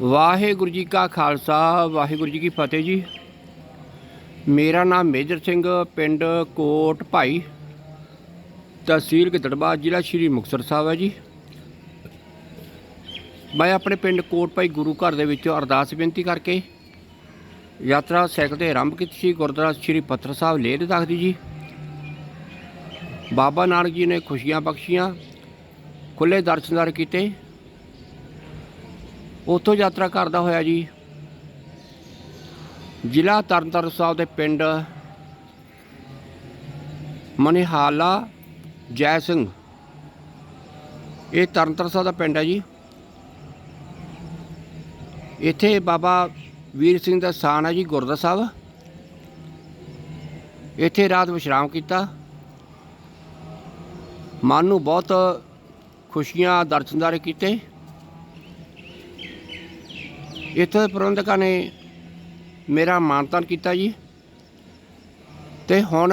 ਵਾਹਿਗੁਰੂ ਜੀ ਕਾ ਖਾਲਸਾ, ਵਾਹਿਗੁਰੂ ਜੀ ਕੀ ਫਤਿਹ ਜੀ। ਮੇਰਾ ਨਾਮ ਮੇਜਰ ਸਿੰਘ, ਪਿੰਡ ਕੋਟ ਭਾਈ, ਤਹਿਸੀਲ ਗਿੱਦੜਬਾਹਾ, ਜ਼ਿਲ੍ਹਾ ਸ਼੍ਰੀ ਮੁਕਤਸਰ ਸਾਹਿਬ ਹੈ ਜੀ। ਮੈਂ ਆਪਣੇ ਪਿੰਡ ਕੋਟ ਭਾਈ ਗੁਰੂ ਘਰ ਦੇ ਵਿੱਚੋਂ ਅਰਦਾਸ ਬੇਨਤੀ ਕਰਕੇ ਯਾਤਰਾ ਸਾਈਕਲ ਤੇ ਆਰੰਭ ਕੀਤੀ ਸੀ, ਗੁਰਦੁਆਰਾ ਸ਼੍ਰੀ ਪੱਥਰ ਸਾਹਿਬ ਲੇਹ ਤੱਕ ਦੀ ਜੀ। ਬਾਬਾ ਨਾਨਕ ਜੀ ਨੇ ਖੁਸ਼ੀਆਂ ਬਖਸ਼ੀਆਂ ਖੁੱਲੇ ਦਰਸ਼ਨਦਾਰ ਕੀਤੇ। ਉੱਥੋਂ ਯਾਤਰਾ ਕਰਦਾ ਹੋਇਆ ਜੀ। ਜ਼ਿਲ੍ਹਾ ਤਰਨਤਾਰਨ ਸਾਹਿਬ ਦੇ ਪਿੰਡ ਮਨਿਹਾਲਾ ਜੈ ਸਿੰਘ। ਇਹ ਤਰਨਤਾਰਨ ਸਾਹਿਬ ਦਾ ਪਿੰਡ ਹੈ ਜੀ। ਇੱਥੇ ਬਾਬਾ ਵੀਰ ਸਿੰਘ ਦਾ ਸਥਾਨ ਹੈ ਜੀ ਗੁਰਦਾ ਸਾਹਿਬ। ਇੱਥੇ ਰਾਤ ਵਿਸ਼ਰਾਮ ਕੀਤਾ। ਮਨ ਨੂੰ ਬਹੁਤ ਖੁਸ਼ੀਆਂ ਦਰਸ਼ਨਦਾਰੇ ਕੀਤੇ। ਇੱਥੇ ਦੇ ਪ੍ਰਬੰਧਕਾਂ ਨੇ ਮੇਰਾ ਮਾਨਤਾਨ ਕੀਤਾ ਜੀ। ਤੇ ਹੁਣ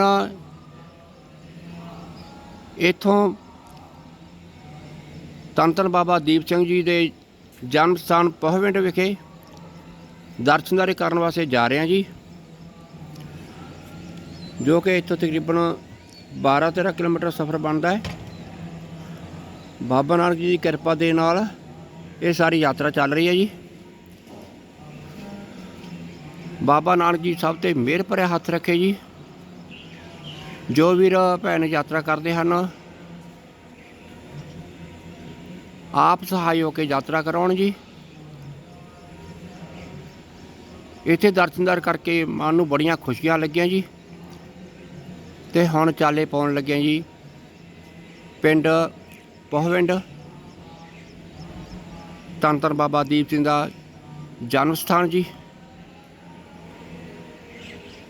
ਇਥੋਂ ਤਨਤਨ ਬਾਬਾ ਦੀਪ ਸਿੰਘ ਜੀ ਦੇ ਜਨਮ ਸਥਾਨ ਪਹਵਿੰਡ ਵਿਖੇ ਦਰਸ਼ਨਦਾਰੇ ਕਰਨ ਵਾਸਤੇ ਜਾ ਰਹੇ ਹਾਂ ਜੀ। ਜੋ ਕਿ ਇੱਥੋਂ ਤਕਰੀਬਨ 12-13 ਕਿਲੋਮੀਟਰ ਸਫ਼ਰ ਬਣਦਾ ਹੈ। ਬਾਬਾ ਨਾਨਕ ਜੀ ਦੀ ਕਿਰਪਾ ਦੇ ਨਾਲ ਇਹ ਸਾਰੀ ਯਾਤਰਾ ਚੱਲ ਰਹੀ ਹੈ ਜੀ। ਬਾਬਾ ਨਾਨਕ ਜੀ ਸਭ ਤੇ ਮਿਹਰ ਭਰਿਆ ਹੱਥ ਰੱਖੇ ਜੀ। ਜੋ ਵੀਰ ਭੈਣ ਯਾਤਰਾ ਕਰਦੇ ਹਨ, ਆਪ ਸਹਾਈ ਹੋ ਕੇ ਯਾਤਰਾ ਕਰਾਉਣ ਜੀ। ਇੱਥੇ ਦਰਸ਼ਨਦਾਰ ਕਰਕੇ ਮਨ ਨੂੰ ਬੜੀਆਂ ਖੁਸ਼ੀਆਂ ਲੱਗੀਆਂ ਜੀ। ਤੇ ਹੁਣ ਚਾਲੇ ਪਾਉਣ ਲੱਗਿਆ ਜੀ। ਪਿੰਡ ਪਹਵਿੰਡ ਧੰਨ ਧੰਨ ਬਾਬਾ ਦੀਪ ਸਿੰਘ ਦਾ ਜਨਮ ਸਥਾਨ ਜੀ।